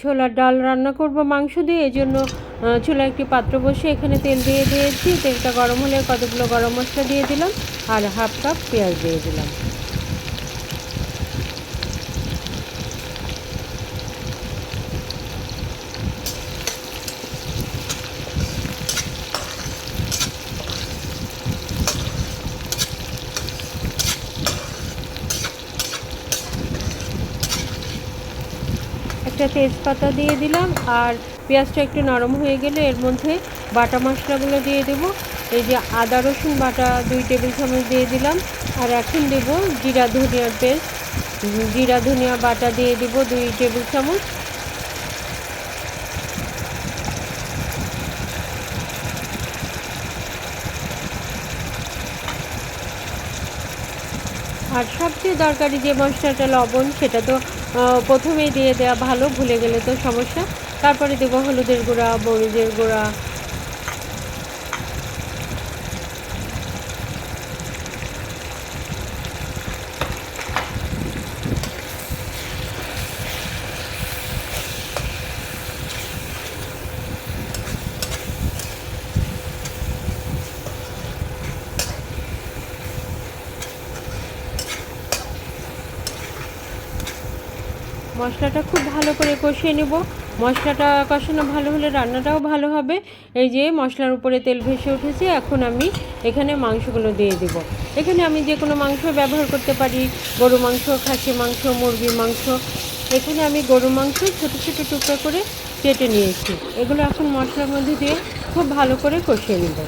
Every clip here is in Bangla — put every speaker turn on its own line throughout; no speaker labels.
ছোলার ডাল রান্না করব, মাংস দিয়ে এই জন্য ছোলা একটি পাত্র বসে এখানে তেল দিয়ে দিয়েছি। তেলটা গরম হলে কতগুলো গরম মশলা দিয়ে দিলাম, আর হাফ কাপ পেঁয়াজ দিয়ে দিলাম। একটা তেজপাতা দিয়ে দিলাম আর পেঁয়াজটা একটু নরম হয়ে গেলে এর মধ্যে বাটা মশলাগুলো দিয়ে দেবো। এই যে আদা, রসুন বাটা দুই টেবিল চামচ দিয়ে দিলাম। আর এখন দেবো জিরা, ধনিয়ার পেস্ট। জিরা, ধনিয়া বাটা দিয়ে দেবো দুই টেবিল চামচ। আর সবচেয়ে দরকারি যে মশলাটা লবণ, সেটা তো প্রথমেই দিয়ে দেওয়া ভালো, ভুলে গেলে তো সমস্যা। তারপরে দেবো হলুদের গুঁড়া, মরিচের গুঁড়া মশলাটা খুব ভালো করে কষিয়ে নেব। মশলাটা কষানো ভালো হলে রান্নাটাও ভালো হবে। এই যে মশলার উপরে তেল ভেসে উঠেছে, এখন আমি এখানে মাংসগুলো দিয়ে দেব। এখানে আমি যে কোনো মাংস ব্যবহার করতে পারি। গরু মাংস, খাসি মাংস মুরগির মাংস। এখানে আমি গরু মাংস ছোটো ছোটো টুকরো করে কেটে নিয়েছি। এগুলো এখন মশলার মধ্যে দিয়ে খুব ভালো করে কষিয়ে নেব।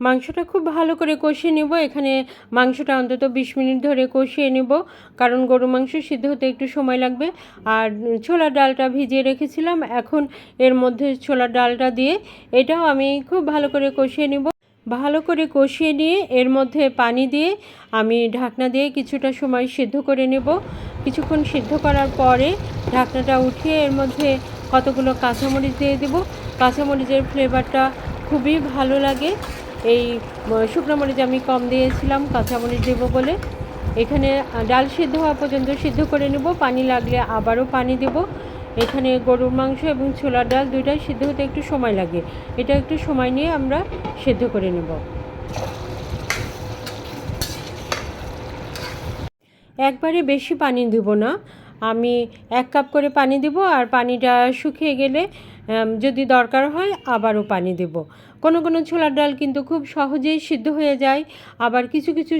মাংসটা খুব ভালো করে কষিয়ে নেব। এখানে মাংসটা অন্তত বিশ মিনিট ধরে কষিয়ে নেব। কারণ গরু মাংস সিদ্ধ হতে একটু সময় লাগবে। আর ছোলার ডালটা ভিজিয়ে রেখেছিলাম। এখন এর মধ্যে ছোলার ডালটা দিয়ে এটাও আমি খুব ভালো করে কষিয়ে নেব। ভালো করে কষিয়ে নিয়ে এর মধ্যে পানি দিয়ে আমি ঢাকনা দিয়ে কিছুটা সময় সিদ্ধ করে নেব। কিছুক্ষণ সিদ্ধ করার পরে ঢাকনাটা উঠিয়ে এর মধ্যে কতগুলো কাঁচামরিচ দিয়ে দেব। কাঁচামরিচের ফ্লেভারটা খুবই ভালো লাগে। এই শুকনো মরিচ আমি কম দিয়েছিলাম, কাঁচামরিচ দেবো বলে। এখানে ডাল সিদ্ধ হওয়া পর্যন্ত সিদ্ধ করে নেব, পানি লাগলে আবারও পানি দেব। এখানে গরুর মাংস এবং ছোলার ডাল দুইটাই সিদ্ধ হতে একটু সময় লাগে। এটা একটু সময় নিয়ে আমরা সিদ্ধ করে নেব। একবারে বেশি পানি দেব না। আমি এক কাপ করে পানি দেব আর পানিটা শুকিয়ে গেলে যদি দরকার হয় আবারও পানি দেব। কোনো কোনো ছোলার ডাল কিন্তু খুব সহজেই সিদ্ধ হয়ে যায়। আবার কিছু কিছু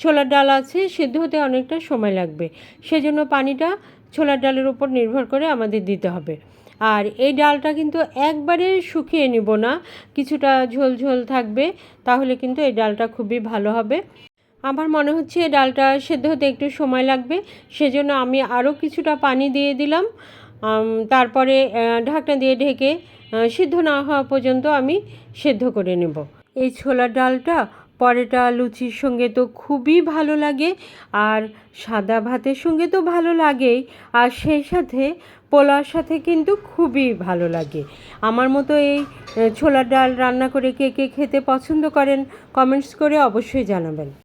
ছোলার ডাল আছে, সিদ্ধ হতে অনেকটা সময় লাগবে। সেজন্য পানিটা ছোলার ডালের উপর নির্ভর করে আমাদের দিতে হবে। আর এই ডালটা কিন্তু একবারে শুকিয়ে নিব না, কিছুটা ঝোল ঝোল থাকবে, তাহলে কিন্তু এই ডালটা খুবই ভালো হবে। আমার মনে হচ্ছে ডালটা সেদ্ধ হতে একটু সময় লাগবে, সেজন্য আমি আরও কিছুটা পানি দিয়ে দিলাম। তারপরে ঢাকনা দিয়ে ঢেকে সিদ্ধ না হওয়া পর্যন্ত আমি সেদ্ধ করে নেব। এই ছোলার ডালটা, পরেটা, লুচির সঙ্গে তো খুবই ভালো লাগে, আর সাদা ভাতের সঙ্গে তো ভালো লাগেই, আর সেই সাথে পোলার সাথে কিন্তু খুবই ভালো লাগে। আমার মতো এই ছোলার ডাল রান্না করে কে কে খেতে পছন্দ করেন, কমেন্টস করে অবশ্যই জানাবেন।